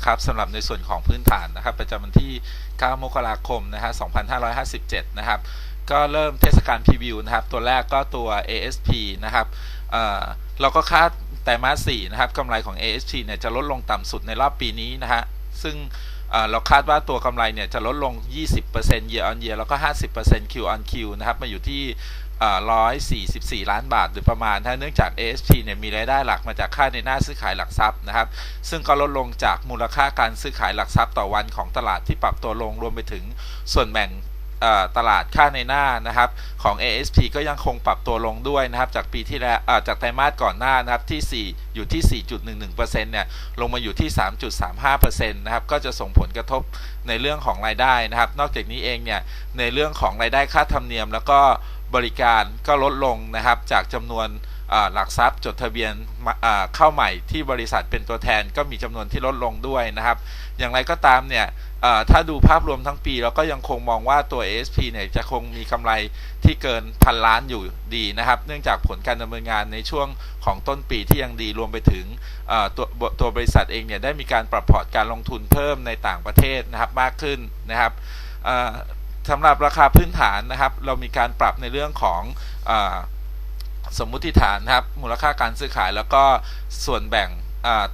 นะครับสำหรับในส่วนของพื้นฐานนะครับ ประจำวันที่ 9 มกราคมนะฮะ 2557 นะครับ ก็เริ่มเทศกาลพรีวิวนะครับ ตัวแรกก็ตัว ASP นะครับเเราก็คาดไตรมาส4นะครับกำไรของ ASP เนี่ยจะลดลงต่ำสุดในรอบปีนี้นะฮะ ซึ่งเเราคาดว่าตัวกำไรเนี่ยจะลดลง 20% year on year แล้วก็ 50% Q on Q นะครับ มาอยู่ที่ 144 ล้านบาทโดยประมาณถ้าเนื่องจาก ASP เนี่ยมีรายได้หลักมาจากค่าในหน้าซื้อขายหลักทรัพย์นะครับ ซึ่งก็ลดลงจากมูลค่าการซื้อขายหลักทรัพย์ต่อวันของตลาดที่ปรับตัวลงรวมไปถึงส่วนแบ่งตลาดค่าในหน้านะครับของ ASP ก็ยังคงปรับตัวลงด้วยนะครับจากปีที่แล้วจากไตรมาสก่อนหน้านะครับที่ 4 อยู่ที่ 4.11%เนี่ยลงมาอยู่ที่ 3.35%นะครับก็จะส่งผลกระทบในเรื่องของรายได้นะครับ นอกจากนี้เองเนี่ยในเรื่องของรายได้ค่าธรรมเนียมแล้วก็ บริการก็ลดลงนะครับ จากจำนวนหลักทรัพย์จดทะเบียนเข้าใหม่ที่บริษัทเป็นตัวแทนก็มีจำนวนที่ลดลงด้วยนะครับ อย่างไรก็ตามเนี่ยถ้าดูภาพรวมทั้งปีเราก็ยังคงมองว่าตัว ASP เนี่ยจะคงมีกำไรที่เกินพันล้านอยู่ดีนะครับ เนื่องจากผลการดำเนินงานในช่วงของต้นปีที่ยังดีรวมไปถึงตัวตัวบริษัทเองเนี่ยได้มีการปรับพอร์ตการลงทุนเพิ่มในต่างประเทศนะครับมากขึ้นนะครับ สำหรับราคาพื้นฐานนะครับ เรามีการปรับในเรื่องของอสมมุติฐานนะครับ มูลค่าการซื้อขายแล้วก็ส่วนแบ่ง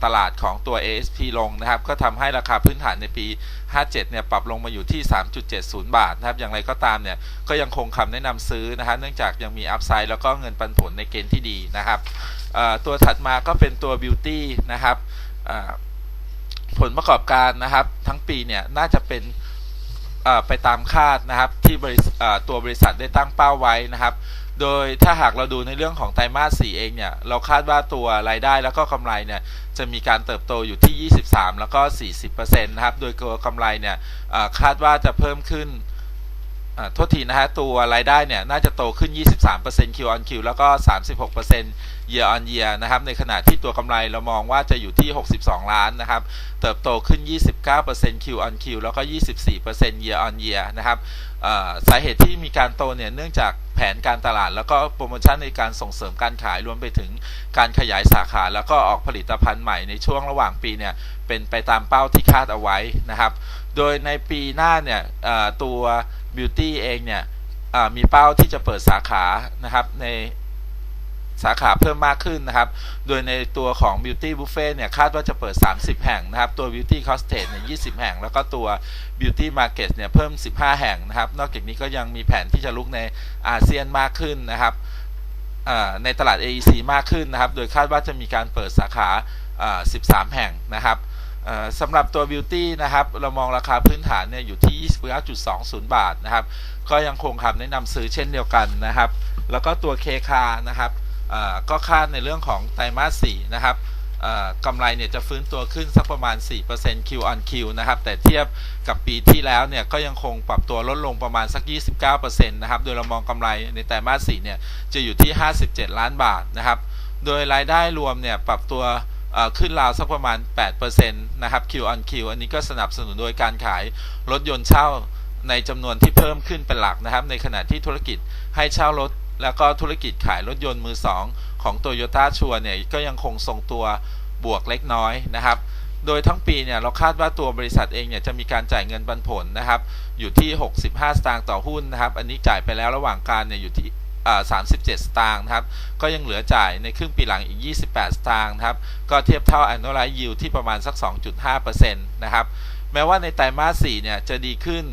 ตลาดของตัว ASP ลงนะครับ ก็ทำให้ราคาพื้นฐานในปี 57 เนี่ย ปรับลงมาอยู่ที่ 3.70 บาทนะครับ อย่างไรก็ตามเนี่ย ก็ยังคงคำแนะนำซื้อนะฮะเนื่องจากยังมีอัพไซด์แล้วก็เงินปันผลในเกณฑ์ที่ดีนะครับ ตัวถัดมาก็เป็นตัว Beauty นะครับ ผลประกอบการนะครับ ทั้งปีเนี่ย น่าจะเป็น ไปตามคาดนะครับที่บริตัวบริษัทได้ตั้งเป้าไว้นะครับ โดยถ้าหากเราดูในเรื่องของไตรมาส 4 เองเนี่ย เราคาดว่าตัวรายได้แล้วก็กำไรเนี่ยจะมีการเติบโตอยู่ที่ 23 แล้วก็ 40%นะครับ โดยตัวกำไรเนี่ยคาดว่าจะเพิ่มขึ้น โทษทีนะฮะ ตัวรายได้เนี่ย น่าจะโตขึ้น 23% Q on Q แล้วก็ 36% year on year นะครับ ในขณะที่ตัวกำไรเรามองว่าจะอยู่ที่ 62 ล้านนะครับ เติบโตขึ้น 29% Q on Q แล้วก็ 24% year on year นะครับสาเหตุที่มีการโตเนี่ย เนื่องจากแผนการตลาด แล้วก็โปรโมชั่นในการส่งเสริมการขายรวมไปถึงการขยายสาขา แล้วก็ออกผลิตภัณฑ์ใหม่ในช่วงระหว่างปีเนี่ย เป็นไปตามเป้าที่คาดเอาไว้นะครับ โดยในปีหน้าเนี่ยเอ่ อตัว Beauty เองเนี่ยมีเป้าที่จะเปิดสาขานะครับในสาขาเพิ่มมากขึ้นนะครับ โดยในตัวของ Beauty Buffet เนี่ยคาดว่าจะเปิด 30 แห่งนะครับ ตัว Beauty Costage เนี่ย20 แห่ง แล้วก็ตัว Beauty Market เนี่ยเพิ่ม 15 แห่งนะครับ นอกจากนี้ก็ยังมีแผนที่จะลุกในอาเซียนมากขึ้นนะครับในตลาด AEC มากขึ้นนะครับ โดยคาดว่าจะมีการเปิดสาขา 13 แห่งนะครับ สำหรับตัว Beauty นะครับเรามองราคาพื้นฐานเนี่ยอยู่ที่ 29.20 บาทนะครับ ก็ยังคงคำแนะนำซื้อเช่นเดียวกันนะครับ แล้วก็ตัว KK นะครับก็คาดในเรื่องของไตรมาส4นะครับกำไรเนี่ยจะฟื้นตัวขึ้นสักประมาณ 4% Q on Q นะครับ แต่เทียบกับปีที่แล้วเนี่ยก็ยังคงปรับตัวลดลงประมาณสัก 29%นะครับ โดยเรามองกำไรในไตรมาส4เนี่ยจะอยู่ที่ 57 ล้านบาทนะครับ โดยรายได้รวมเนี่ยปรับตัว ขึ้นราวสักประมาณ 8%นะครับ Q on Q อันนี้ก็สนับสนุนโดยการขายรถยนต์เช่าในจำนวนที่เพิ่มขึ้นเป็นหลักนะครับ ในขณะที่ธุรกิจให้เช่ารถ แล้วก็ธุรกิจขายรถยนต์มือ 2 ของ t o y ยต้าชัวเนี่ยก็ยังคงทรงตัวบวกเล็กน้อยนะครับ โดยทั้งปีเนี่ยเราคาดว่าตัวบริษัทเองเนี่ยจะมีการจ่ายเงินปันผลนะครับ อยู่ที่ 65 สตางค์ต่อหุ้นนะครับ อันนี้จ่ายไปแล้วระหว่างการเนี่ยอยู่ที่ 37 สตางค์ครับ ก็ยังเหลือจ่ายในครึ่งปีหลังอีก 28 สตางค์ครับ ก็เทียบเท่า annualized yield ที่ประมาณสัก 2.5%นะครับ แม้ว่าในไตรมาส 4 เนี่ยจะดีขึ้น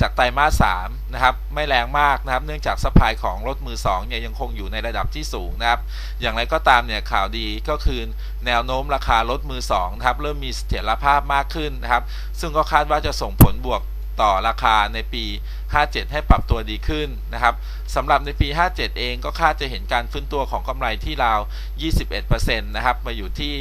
จากไตรมาส 3 นะครับ ไม่แรงมากนะครับ เนื่องจากสปายของรถมือ 2 เนี่ยยังคงอยู่ในระดับที่สูงนะครับ อย่างไรก็ตามเนี่ยข่าวดีก็คือแนวโน้มราคารถมือ2นะครับเริ่มมีเสถียรภาพมากขึ้นนะครับ ซึ่งก็คาดว่าจะส่งผลบวก ต่อราคาในปี 57 ให้ปรับตัวดีขึ้นนะครับสำหรับในปี 57 เองก็คาดจะเห็นการฟื้นตัวของกำไรที่ราว 21%นะครับ มาอยู่ที่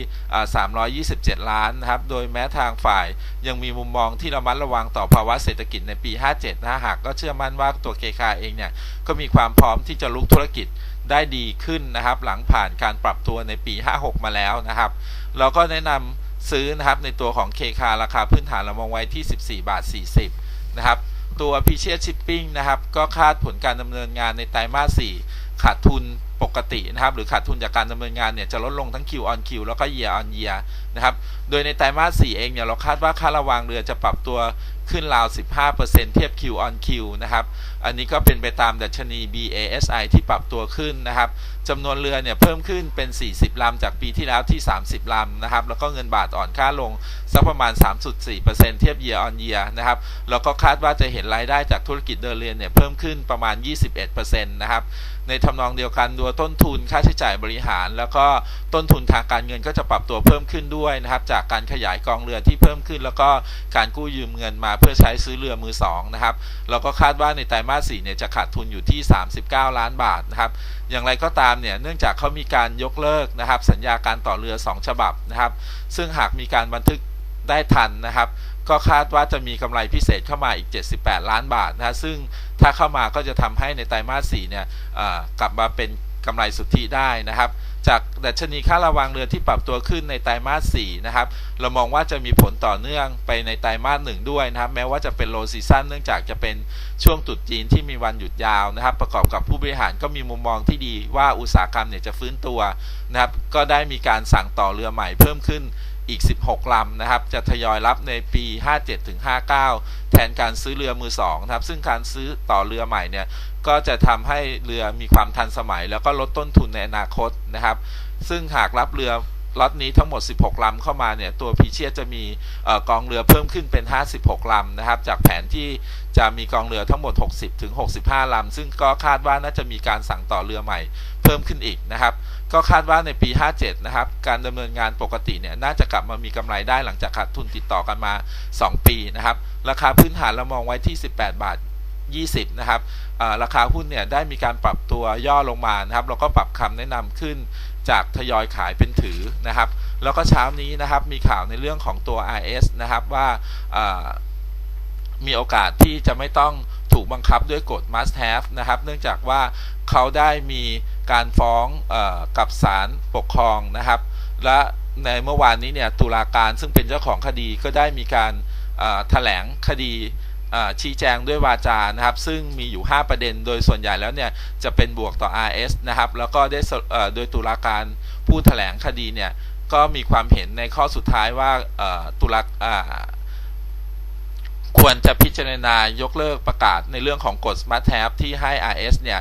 327 ล้านนะครับ โดยแม้ทางฝ่ายยังมีมุมมองที่ระมัดระวังต่อภาวะเศรษฐกิจในปี 57 นะหากก็เชื่อมั่นว่าตัวเคคาเองเนี่ย ก็มีความพร้อมที่จะลุกธุรกิจได้ดีขึ้นนะครับ หลังผ่านการปรับตัวในปี 56 มาแล้วนะครับ เราก็แนะนำ ซื้อนะครับในตัวของเคคาราคาพื้นฐานเรามองไว้ที่ 14 บาท 40 นะครับ ตัว p ิเชียชิปปิ้งนะครับ ก็คาดผลการดำเนินงานในไตรมาส 4 ขาดทุน ปกตินะครับ หรือขาดทุนจากการดำเนินงานเนี่ยจะลดลงทั้ง Q on Q แล้วก็ Year on Year นะครับ โดยในไตรมาส 4 เองเนี่ยเราคาดว่าค่าระวางเรือจะปรับตัวขึ้นราว 15%เทียบ Q on Q นะครับ อันนี้ก็เป็นไปตามดัชนี BASI ที่ปรับตัวขึ้นนะครับจำนวนเรือเนี่ยเพิ่มขึ้นเป็น 40 ลำจากปีที่แล้วที่ 30 ลำนะครับ แล้วก็เงินบาทอ่อนค่าลงสักประมาณ 3.4%เทียบ Year on Year นะครับ แล้วก็คาดว่าจะเห็นรายได้จากธุรกิจเดินเรือเนี่ยเพิ่มขึ้นประมาณ 21%นะครับ ในทำนองเดียวกันตัวต้นทุนค่าใช้จ่ายบริหาร แล้วก็ต้นทุนทางการเงินก็จะปรับตัวเพิ่มขึ้นด้วยนะครับ จากการขยายกองเรือที่เพิ่มขึ้น แล้วก็การกู้ยืมเงินมาเพื่อใช้ซื้อเรือมือสองนะครับเราก็คาดว่าในไตรมาส4เนี่ยจะขาดทุนอยู่ที่ 39 ล้านบาทนะครับอย่างไรก็ตามเนี่ยเนื่องจากเขามีการยกเลิกนะครับ สัญญาการต่อเรือ 2 ฉบับนะครับ ซึ่งหากมีการบันทึกได้ทันนะครับ ก็คาดว่าจะมีกำไรพิเศษเข้ามาอีก 78 ล้านบาทนะฮะซึ่งถ้าเข้ามาก็จะทำให้ในไตรมาส4เนี่ยกลับมาเป็น กำไรสุทธิได้นะครับ จากดัชนีค่าระวังเรือที่ปรับตัวขึ้นในไตรมาส4นะครับ เรามองว่าจะมีผลต่อเนื่องไปในไตรมาส1ด้วยนะครับ แม้ว่าจะเป็นโลซีซั่นเนื่องจากจะเป็นช่วงตุดจีนที่มีวันหยุดยาวนะครับ ประกอบกับผู้บริหารก็มีมุมมองที่ดีว่าอุตสาหกรรมเนี่ยจะฟื้นตัวนะครับ ก็ได้มีการสั่งต่อเรือใหม่เพิ่มขึ้น อีก 16 ลำนะครับ จะทยอยรับในปี 57ถึง59 แทนการซื้อเรือมือ2นะครับ ซึ่งการซื้อต่อเรือใหม่เนี่ย ก็จะทำให้เรือมีความทันสมัย แล้วก็ลดต้นทุนในอนาคตนะครับ ซึ่งหากรับเรือ ล็อตนี้ทั้งหมด 16 ลำเข้ามาเนี่ย ตัวพีเชียจะมีกองเรือเพิ่มขึ้นเป็น 56 ลำนะครับ จากแผนที่จะมีกองเรือทั้งหมด 60 ถึง 65 ลำ ซึ่งก็คาดว่าน่าจะมีการสั่งต่อเรือใหม่เพิ่มขึ้นอีกนะครับ ก็คาดว่าในปี 57 นะครับ การดำเนินงานปกติเนี่ย น่าจะกลับมามีกำไรได้หลังจากขาดทุนติดต่อกันมา 2 ปีนะครับ ราคาพื้นฐานเรามองไว้ที่ 18 บาท 20 นะครับราคาหุ้นเนี่ยได้มีการปรับตัวย่อลงมานะครับแล้วก็ปรับคำแนะนำขึ้นจากทยอยขายเป็นถือนะครับ แล้วก็เช้านี้นะครับมีข่าวในเรื่องของตัว RS นะครับว่ามีโอกาสที่จะไม่ต้องถูกบังคับด้วยกฎ must have นะครับ เนื่องจากว่าเขาได้มีการฟ้องอกับศาลปกครองนะครับ และในเมื่อวานนี้เนี่ยตุลาการซึ่งเป็นเจ้าของคดีก็ได้มีการแถลงคดี ชี้แจงด้วยวาจานะครับ ซึ่งมีอยู่ 5 ประเด็น โดยส่วนใหญ่แล้วเนี่ยจะเป็นบวกต่อ RS นะครับ แล้วก็ได้โดยตุลาการผู้แถลงคดีเนี่ยก็มีความเห็นในข้อสุดท้ายว่าตุลาควรจะพิจารณายกเลิกประกาศในเรื่องของกฎ Smart Tab ที่ให้ RS เนี่ย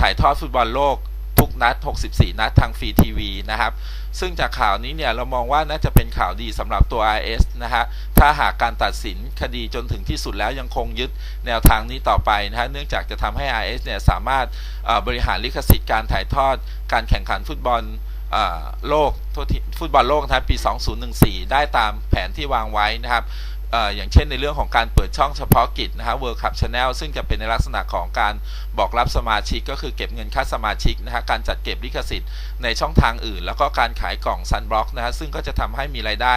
ถ่ายทอดฟุตบอลโลก ทุกนัด 64 นัดทางฟรีทีวีนะครับ ซึ่งจากข่าวนี้เนี่ยเรามองว่าน่าจะเป็นข่าวดีสำหรับตัว RS นะฮะ ถ้าหากการตัดสินคดีจนถึงที่สุดแล้วยังคงยึดแนวทางนี้ต่อไปนะฮะ เนื่องจากจะทำให้ RS เนี่ยสามารถบริหารลิขสิทธิ์การถ่ายทอด การแข่งขันฟุตบอลโลกฟุตบอลโลกนะครับปี 2014 ได้ตามแผนที่วางไว้นะครับ อย่างเช่นในเรื่องของการเปิดช่องเฉพาะกิจนะฮะ World Cup Channel ซึ่งจะเป็นในลักษณะของการบอกรับสมาชิกก็คือเก็บเงินค่าสมาชิกนะฮะ การจัดเก็บลิขสิทธิ์ในช่องทางอื่น แล้วก็การขายกล่องซันบล็อกนะฮะ ซึ่งก็จะทำให้มีรายได้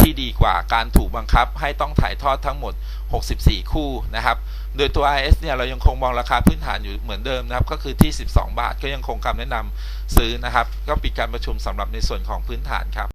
ที่ดีกว่าการถูกบังคับให้ต้องถ่ายทอดทั้งหมด 64 คู่นะครับโดยตัว IS เนี่ยเรายังคงมองราคาพื้นฐานอยู่เหมือนเดิมนะครับ ก็คือที่ 12 บาทก็ยังคงคำแนะนำซื้อนะครับ ก็ปิดการประชุมสำหรับในส่วนของพื้นฐานครับ